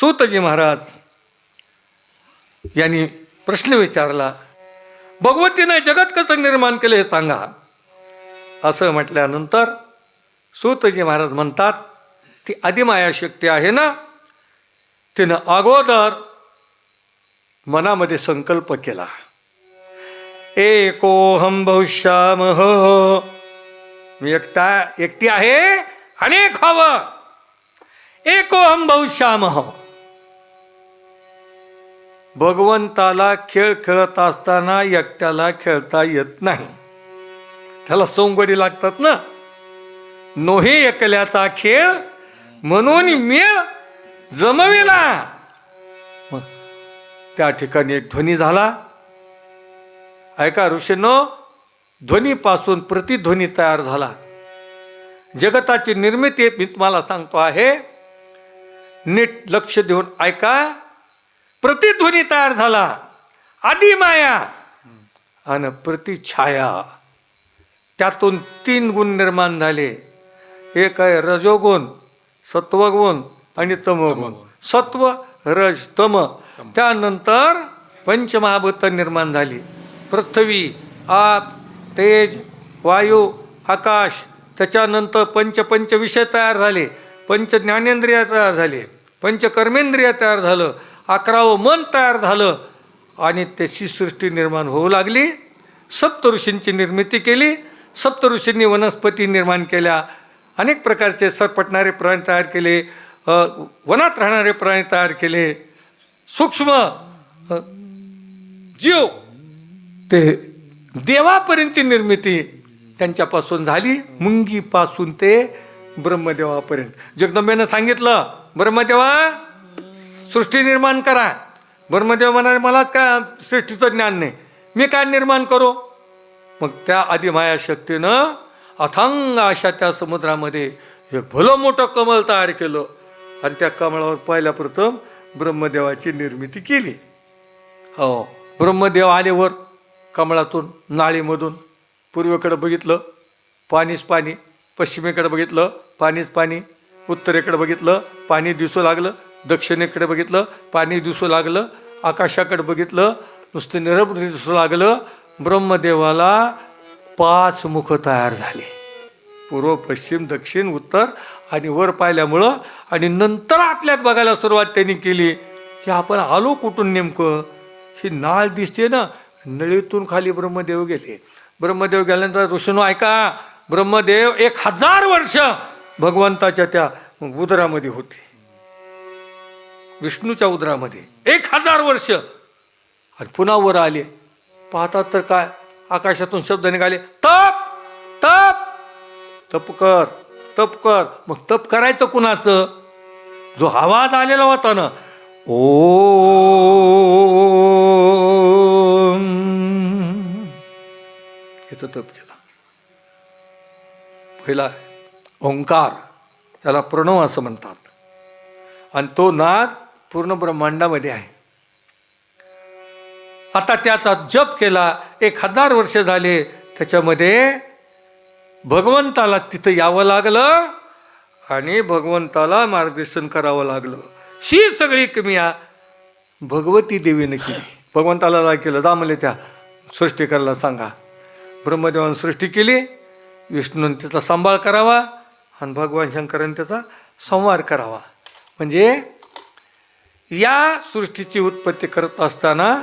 सूतजी महाराज यांनी प्रश्न विचारला भगवतीने जगत कसं निर्माण केलं हे सांगा. असं म्हटल्यानंतर सूतजी महाराज म्हणतात ती आदिमाया शक्ती आहे ना? तिनं अगोदर मनामध्ये संकल्प केला. एकोहम बहुश्यामह मी एकटा एकटी आहे अनेक हवं. एकोहम बहुश्यामह भगवंताला खेळ खेळत असताना एकट्याला खेळता येत नाही. त्याला सोंगडी लागतात ना? नोहे एकल्याचा खेळ म्हणून मेळ जमविला त्या ठिकाणी एक ध्वनी झाला. ऐका ऋषीनो ध्वनीपासून प्रतिध्वनी तयार झाला. जगताची निर्मिती मी तुम्हाला सांगतो आहे. नीट लक्ष देऊन ऐका. प्रतिध्वनी तयार झाला. आदि माया आणि प्रतिछाया त्यातून तीन गुण निर्माण झाले. एक आहे रजोगुण सत्वगुण आणि तमोगुण. सत्व रज तम. त्यानंतर पंचमहाभूत निर्माण झाली. पृथ्वी आप तेज वायू आकाश त्याच्यानंतर पंच पंच विषय तयार झाले. पंच ज्ञानेंद्रिय तयार झाले. पंच कर्मेंद्रिय तयार झालं. अकरावं मन तयार झालं आणि त्याची सृष्टी निर्माण होऊ लागली. सप्तऋषींची निर्मिती केली. सप्तऋषींनी वनस्पती निर्माण केल्या. अनेक प्रकारचे सरपटणारे प्राणी तयार केले. वनात राहणारे प्राणी तयार केले. सूक्ष्म जीव. ते देवापर्यंतची निर्मिती त्यांच्यापासून झाली. मुंगीपासून ते ब्रह्मदेवापर्यंत. जगदंबेनं सांगितलं ब्रह्मदेवा सृष्टी निर्माण करा. ब्रह्मदेव म्हणाले मलाच काय सृष्टीचं ज्ञान नाही. मी काय निर्माण करू? मग त्या आदिमाया शक्तीनं अथांग अशा त्या समुद्रामध्ये हे भलं मोठं कमल तयार केलं. आणि त्या कमळावर पहिल्या प्रथम ब्रह्मदेवाची निर्मिती केली. हो ब्रह्मदेव आलेवर कमळातून नाळीमधून पूर्वेकडे बघितलं पाणीच पाणी पश्चिमेकडे बघितलं पाणीच पाणी उत्तरेकडे बघितलं पाणी दिसू लागलं दक्षिणेकडे बघितलं पाणी दिसू लागलं आकाशाकडे बघितलं नुसतं निरभ दिसू लागलं ब्रह्मदेवाला पाच मुख तयार झाले. पूर्व पश्चिम दक्षिण उत्तर आणि वर पाहिल्यामुळं आणि नंतर आपल्यात बघायला सुरुवात त्यांनी केली. की आपण आलो कुठून नेमकं? ही नाळ दिसते ना नळीतून खाली ब्रह्मदेव गेले. ब्रह्मदेव गेल्यानंतर ऋषीनो ऐका ब्रह्मदेव एक हजार वर्ष भगवंताच्या त्या उदरामध्ये होते. विष्णूच्या उदरामध्ये. एक हजार वर्ष. आणि पुन्हा वर आले. पाहतात तर काय? आकाशातून शब्द निघाले. तप! तप! तप कर. तप कर. मग तप करायचं कुणाचं? जो आवाज आलेला होता ना ओ याचं तप केला. पहिला ओंकार त्याला प्रणव असं म्हणतात. आणि तो नाद पूर्ण ब्रह्मांडामध्ये आहे. आता त्याचा जप केला एक हजार वर्ष झाले त्याच्यामध्ये भगवंताला तिथं यावं लागलं आणि भगवंताला मार्गदर्शन करावं लागलं. ही सगळी क्रिया भगवती देवीने केली. भगवंताला काय केलं जा म्हणले त्या सृष्टी करायला सांगा. ब्रह्मदेवानं सृष्टी केली विष्णून त्याचा सांभाळ करावा आणि भगवान शंकराने त्याचा संवार करावा. म्हणजे या सृष्टीची उत्पत्ती करत असताना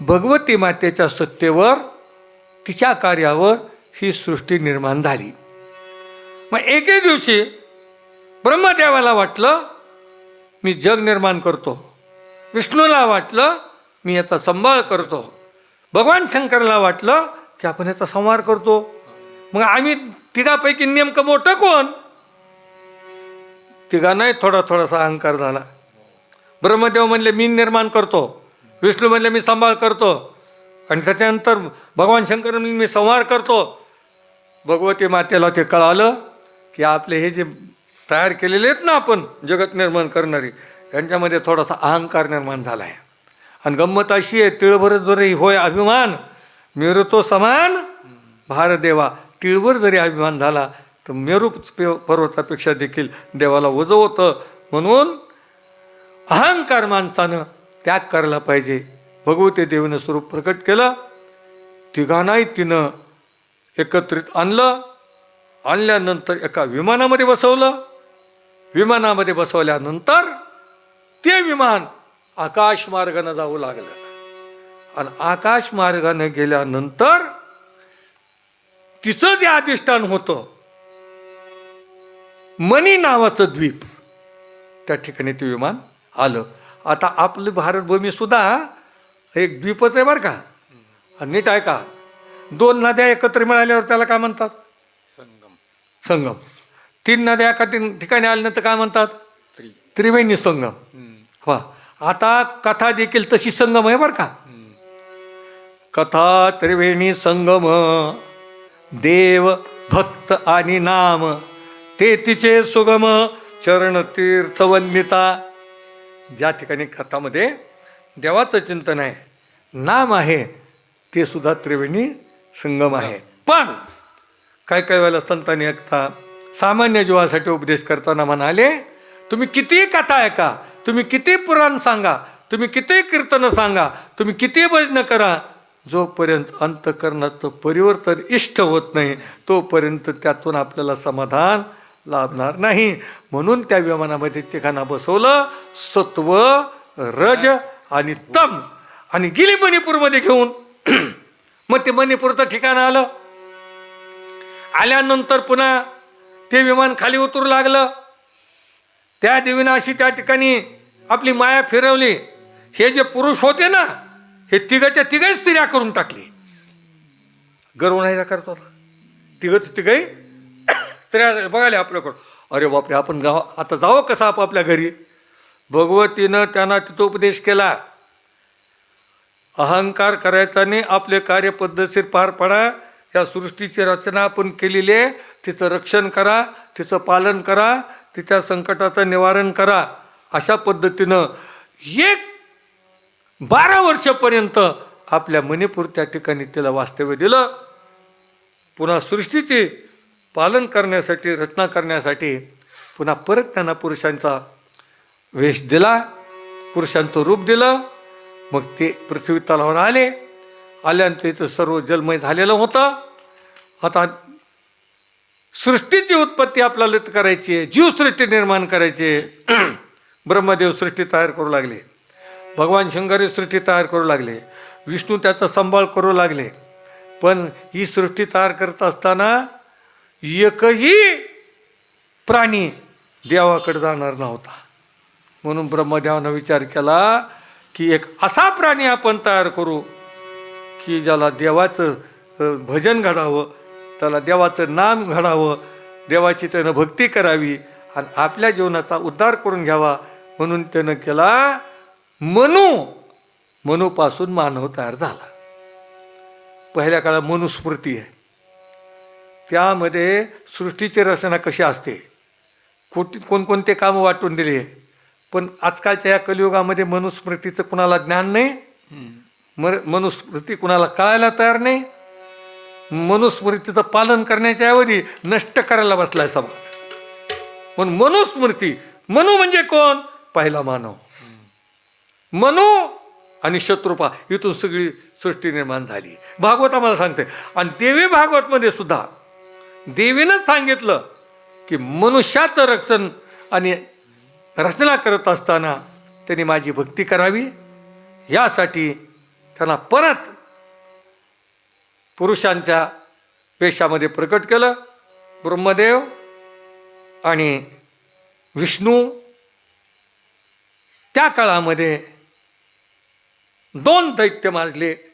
भगवती मातेच्या सत्तेवर तिच्या कार्यावर ही सृष्टी निर्माण झाली. मग एके दिवशी ब्रह्मदेवाला वाटलं मी जग निर्माण करतो. विष्णूला वाटलं मी याचा सांभाळ करतो. भगवान शंकरला वाटलं की आपण याचा संहार करतो. मग आम्ही तिघापैकी नेमकं मोठं कोण? तिघांनाही थोडा थोडासा अहंकार झाला. ब्रह्मदेव म्हणले मी निर्माण करतो. विष्णू म्हणले मी सांभाळ करतो. आणि त्याच्यानंतर भगवान शंकर म्हणले मी संहार करतो. भगवती मातेला ते कळालं की आपले हे जे तयार केलेले आहेत ना आपण जगत निर्माण करणारी त्यांच्यामध्ये थोडासा अहंकार निर्माण झाला आहे. आणि गंमत अशी आहे तिळभर जरी होय अभिमान मिळतो समान भारदेवा तिळभर जरी अभिमान झाला तर मेरू पर्वतापेक्षा देखील देवाला वजवतं म्हणून अहंकार माणसानं त्याग करायला पाहिजे. भगवती देवीनं स्वरूप प्रकट केलं. तिघांनाही तिनं एकत्रित आणलं. आणल्यानंतर एका विमानामध्ये बसवलं. विमानामध्ये बसवल्यानंतर ते विमान आकाश मार्गानं जाऊ लागलं. आणि आकाशमार्गानं गेल्यानंतर तिचं जे अधिष्ठान होतं मनी नावाचं द्वीप त्या ठिकाणी ते विमान आलं. आता आपली भारतभूमी सुद्धा एक द्वीपच आहे बरं का. नीट आहे का? दोन नद्या एकत्र मिळाल्यावर त्याला काय म्हणतात? संगम. संगम. तीन नद्या एका ठिक- ठिकाणी आल्यानंतर काय म्हणतात? त्रि. त्रिवेणी संगम. वा. आता कथा देखील तशी संगम आहे बरं का. कथा त्रिवेणी संगम देव भक्त आणि नाम ते तिचे सुगम चरण तीर्थवन्निता ज्या ठिकाणी कथामध्ये देवाचं चिंतन आहे नाम आहे ते सुद्धा त्रिवेणी संगम आहे. पण काय काय वेळेला संतांनी ऐकता सामान्य जीवासाठी उपदेश करताना म्हणाले तुम्ही किती कथा ऐका तुम्ही किती पुराण सांगा तुम्ही किती कीर्तन सांगा तुम्ही किती भजन करा. जोपर्यंत अंतकरणाचं परिवर्तन इष्ट होत नाही तोपर्यंत त्यातून आपल्याला समाधान लाभणार नाही. म्हणून त्या विमानामध्ये ठिकाणा बसवलं. सत्व रज आणि तम आणि गेली मणिपूरमध्ये घेऊन. मग ते मणिपूरचं ठिकाण आलं. आल्यानंतर पुन्हा ते विमान खाली उतरू लागलं. त्या देवीनं अशी त्या ठिकाणी आपली माया फिरवली. हे जे पुरुष होते ना हे तिघाच्या तिघही स्त्रिया करून टाकली. गर्व नाही ना करतो तिघच तिघही स्त्रिया बघायला आपल्याकडं अरे बापरे आपण गाव आता जावं कसं आप आपल्या घरी? भगवतीनं त्यांना तिथं उपदेश केला. अहंकार करायचा नाही आपले कार्य पद्धतशीर पार पडा. या सृष्टीची रचना आपण केलेली आहे. तिचं रक्षण करा तिचं पालन करा तिच्या संकटाचं निवारण करा. अशा पद्धतीनं एक बारा वर्षापर्यंत आपल्या मणिपूर त्या ठिकाणी तिला वास्तव्य दिलं. पुन्हा सृष्टीची पालन करण्यासाठी रचना करण्यासाठी पुन्हा परत त्यांना पुरुषांचा वेश दिला. पुरुषांचं रूप दिलं. मग ते पृथ्वी तलावर आले. आल्यानंतर इथं सर्व जलमय झालेलं होतं. आता सृष्टीची उत्पत्ती आपल्याला करायची आहे. जीवसृष्टी निर्माण करायची आहे. ब्रह्मदेव सृष्टी तयार करू लागले. भगवान शंकरी सृष्टी तयार करू लागले. विष्णू त्याचा सांभाळ करू लागले. पण ही सृष्टी तयार करत असताना एकही प्राणी देवाकडे जाणार नव्हता. म्हणून ब्रह्मदेवानं विचार केला की एक असा प्राणी आपण तयार करू की ज्याला देवाचं भजन घडावं त्याला देवाचं नाम घडावं देवाची त्यानं भक्ती करावी आणि आपल्या जीवनाचा उद्धार करून घ्यावा म्हणून त्यानं केला. मनू मनूपासून मानव तयार झाला. पहिल्या काळात मनुस्मृती आहे. त्यामध्ये सृष्टीची रचना कशी असते? कोटी कोणकोणते कामं वाटून दिले? पण आजकालच्या या कलियुगामध्ये मनुस्मृतीचं कुणाला ज्ञान नाही? मर मनुस्मृती कुणाला कळायला तयार नाही? मनुस्मृतीचं पालन करण्याच्या ऐवजी नष्ट करायला बसलाय समाज. पण मनुस्मृती मनु म्हणजे कोण? पहिला मानव. मनु आणि शत्रुपा इथून सगळी सृष्टी निर्माण झाली. भागवत आम्हाला सांगते. आणि देवी भागवतमध्ये सुद्धा देवीनंच सांगितलं की मनुष्याचं रक्षण आणि रचना करत असताना त्यांनी माझी भक्ती करावी. यासाठी त्यांना परत पुरुषांच्या पेशामध्ये प्रकट केलं. ब्रह्मदेव आणि विष्णू त्या काळामध्ये दोन दैत्य माजले.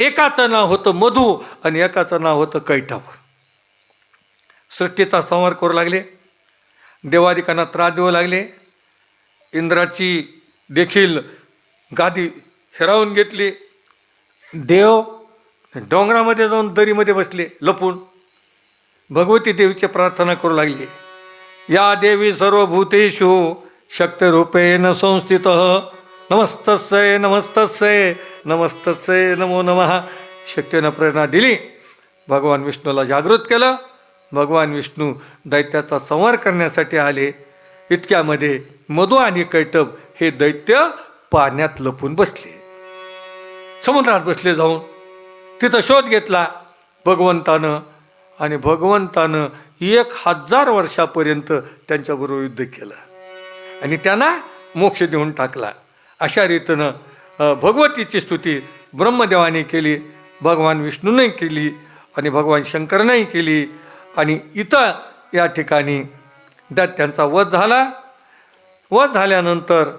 एकाचं नाव होतं मधू आणि एकाचं नाव होतं कैटव. सृष्टीचा संहार करू लागले. देवादिकांना त्रास देऊ लागले. इंद्राची देखील गादी हिरावून घेतली. देव डोंगरामध्ये जाऊन दरीमध्ये बसले लपून. भगवती देवीची प्रार्थना करू लागली. या देवी सर्व सर्वभूतेषु शक्तरूपेण संस्थित. नमस्तस्य नमस्तस्य. नमस्तस्यै नमो नमः। शक्तीनं प्रेरणा दिली। भगवान विष्णूला जागृत केलं। भगवान विष्णू दैत्याचा संहार करण्यासाठी आले। इतक्यामध्ये मधु आणि कैटब हे दैत्य पाण्यात लपून बसले। समुद्रात बसले जाऊन तिथं शोध घेतला। भगवंतानं आणि भगवंतानं एक हजार वर्षापर्यंत त्यांच्याबरोबर युद्ध केलं आणि त्यांना मोक्ष देऊन टाकला। अशा रीतीनं भगवतीची स्तुती ब्रह्मदेवाने केली भगवान विष्णूने केली आणि भगवान शंकरनेही केली आणि इथं या ठिकाणी त्यात त्यांचा वध झाला. वध झाल्यानंतर